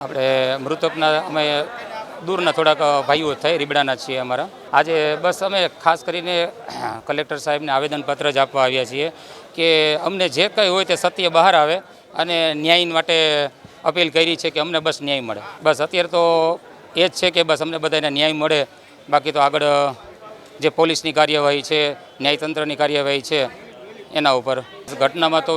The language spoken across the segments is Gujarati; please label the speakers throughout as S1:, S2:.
S1: આપણે મૃતકના અમે દૂરના થોડાક ભાઈઓ થઈ, રીબડાના છીએ અમારા. આજે બસ અમે ખાસ કરીને કલેક્ટર સાહેબને આવેદનપત્ર જ આપવા આવ્યા છીએ કે અમને જે કંઈ હોય તે સત્ય બહાર આવે અને ન્યાય માટે અપીલ કરી છે કે અમને બસ ન્યાય મળે. બસ અત્યારે તો એ જ છે કે બસ અમને બધાને ન્યાય મળે. બાકી તો આગળ જે પોલીસની કાર્યવાહી છે, ન્યાયતંત્રની કાર્યવાહી છે એના ઉપર. ઘટનામાં તો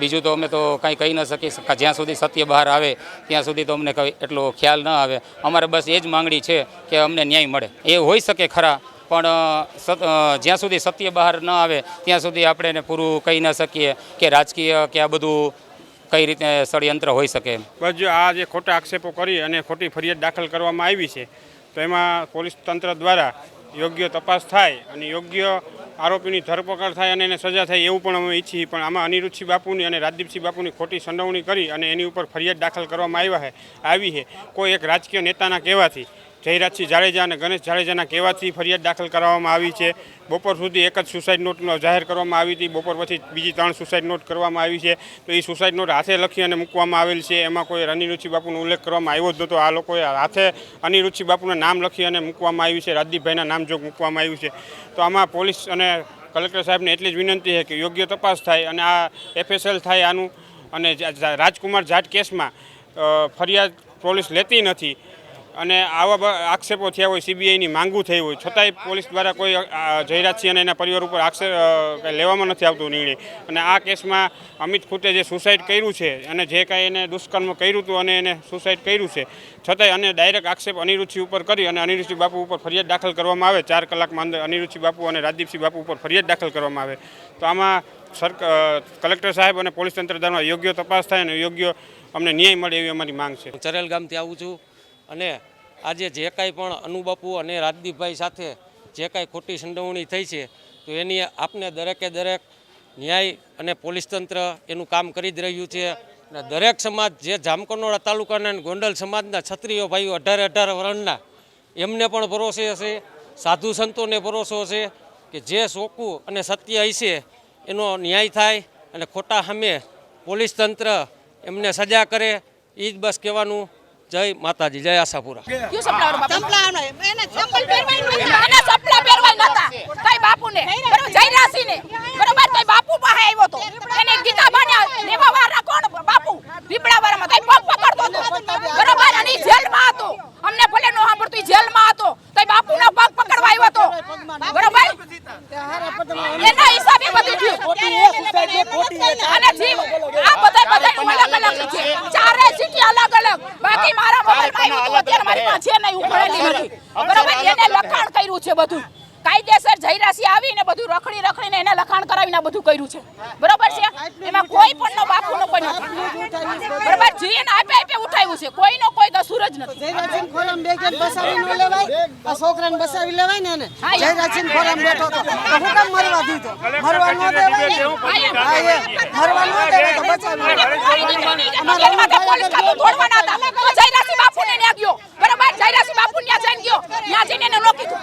S1: બીજું તો અમે તો કાંઈ કહી ન શકી જ્યાં સુધી સત્ય બહાર આવે, ત્યાં સુધી તો અમને કંઈ એટલો ખ્યાલ ન આવે. અમારે બસ એ જ માંગણી છે કે અમને ન્યાય મળે. એ હોઈ શકે ખરા, પણ જ્યાં સુધી સત્ય બહાર ન આવે, ત્યાં સુધી આપણે એને પૂરું કહી ન શકીએ કે રાજકીય કે આ બધું કઈ રીતે ષડયંત્ર હોઈ શકે
S2: બસ જો આ જે ખોટા આક્ષેપો કરી અને ખોટી ફરિયાદ દાખલ કરવામાં આવી છે, તો એમાં પોલીસ તંત્ર દ્વારા યોગ્ય તપાસ થાય અને યોગ્ય આરોપીની ધરપકડ થાય અને એને સજા થાય એવું પણ અમે ઈચ્છીએ પણ આમાં અનિરુદ્ધસિંહ બાપુની અને રાજદીપસિંહ બાપુની ખોટી સંડોવણી કરી અને એની ઉપર ફરિયાદ દાખલ કરવામાં આવ્યા છે, આવી છે. કોઈ એક રાજકીય નેતાના કહેવાથી જયરાજસિંહ જાડેજા અને ગણેશ જાડેજાના કહેવાથી ફરિયાદ દાખલ કરવામાં આવી છે. બપોર સુધી એક જ સુસાઇડ નોટ જાહેર કરવામાં આવી હતી. બપોર પછી બીજી ત્રણ સુસાઇડ નોટ કરવામાં આવી છે. તો એ સુસાઇડ નોટ હાથે લખી અને મૂકવામાં આવેલ છે. એમાં કોઈ અનિરુચિ બાપુનો ઉલ્લેખ કરવામાં આવ્યો જ નહોતો. આ લોકોએ હાથે અનિરુચિ બાપુના નામ લખી અને મૂકવામાં આવ્યું છે. રાજદીપભાઈના નામ જોગ મૂકવામાં આવ્યું છે. તો આમાં પોલીસ અને કલેક્ટર સાહેબને એટલી જ વિનંતી છે કે યોગ્ય તપાસ થાય અને આ એફએસએલ થાય આનું. અને રાજકુમાર જાટ કેસમાં ફરિયાદ પોલીસ લેતી નથી. અને આવા આક્ષેપો થયા હોય સીબીઆઈની માંગુ થઈ હોય, છતાંય પોલીસ દ્વારા કોઈ જયરાજસિંહ અને એના પરિવાર ઉપર આક્ષેપ લેવામાં નથી આવતો નિર્ણય. અને આ કેસમાં અમિત ખૂટે જે સુસાઇડ કર્યું છે અને જે કાંઈ એને દુષ્કર્મ કર્યું હતું અને એને સુસાઇડ કર્યું છે, છતાંય અને ડાયરેક્ટ આક્ષેપ અનિરુચિ ઉપર કરી અને અનિરુચિ બાપુ ઉપર ફરિયાદ દાખલ કરવામાં આવે. ચાર કલાકમાં અંદર અનિરુચિ બાપુ અને રાજદીપસિંહ બાપુ ઉપર ફરિયાદ દાખલ કરવામાં આવે. તો આમાં સરક કલેક્ટર સાહેબ અને પોલીસ તંત્ર દ્વારા યોગ્ય તપાસ થાય અને યોગ્ય અમને ન્યાય મળે એવી અમારી માંગ છે.
S3: ચરેલ ગામથી આવું છું. અને આજે જે કાંઈ પણ અનુબાપુ અને રાજદીપભાઈ સાથે જે કાંઈ ખોટી સંડોવણી થઈ છે, તો એની આપને દરેકે દરેક ન્યાય અને પોલીસ તંત્ર એનું કામ કરી જ રહ્યું છે. અને દરેક સમાજ, જે જામકંડોળા તાલુકાના ગોંડલ સમાજના ક્ષત્રિય ભાઈઓ અઢારે અઢાર વર્ણના, એમને પણ ભરોસે હશે, સાધુ સંતોને ભરોસો હશે કે જે ચોખ્ખું અને સત્ય હશે એનો ન્યાય થાય અને ખોટા સામે પોલીસ તંત્ર એમને સજા કરે એ જ બસ કહેવાનું. જય માતાજી જય આશાપુરા.
S4: ક્યું સપલાવર બાપુ
S5: ચંપલાનો એને ચંપલ પહેરવાય નહોતી.
S4: આને સપલા પહેરવાય નતા કઈ બાપુને બરોબર જયરાસીને બરોબર કઈ બાપુ પાસે આવ્યો તો. એને ગીતા બાણ્યા લેવા વાળા કોણ? બાપુ રીબડા વાળામાં કઈ પગ પકડતો હતો. બરોબર અને જેલમાં હતો. અમને ભલે નો સાંભળતું જેલમાં હતો. કઈ બાપુનો પગ પકડવા આવ્યો તો. બરોબર? એના હિસાબે બધું થયું. અને જીવ આ બધા બધા અલગ અલગ છે. બાકી મારા મોબાઈલમાં આવ્યું હતું અત્યારે મારી પાસે નહીં હું નથી. બરાબર? એને લખાણ કર્યું છે બધું. કાયદેસર જયરાશી આવીને બધું રખડી રખડીને એને લખાણ કરાવીને બધું કર્યું છે. બરાબર છે? એમાં કોઈ પણ નો બાપુ નો પણ નથી. બરોબર? જીએન આપે આપે ઉઠાવ્યું છે. કોઈનો કોઈ કસૂર જ નથી.
S5: જયરાજસિંહ ખોરામ બે કે બસાવી ન લેવાય આ છોકરાને બસાવી લેવાય ને એને.
S4: યાર.
S5: ખોરામ બેઠો તો હું કેમ મરવા દીધો? મરવા ન દેવાય ને? મરવા ન દેવાય તો બચાવી
S4: માટે પોલીસ ખાતું તોડવાના no, que tú...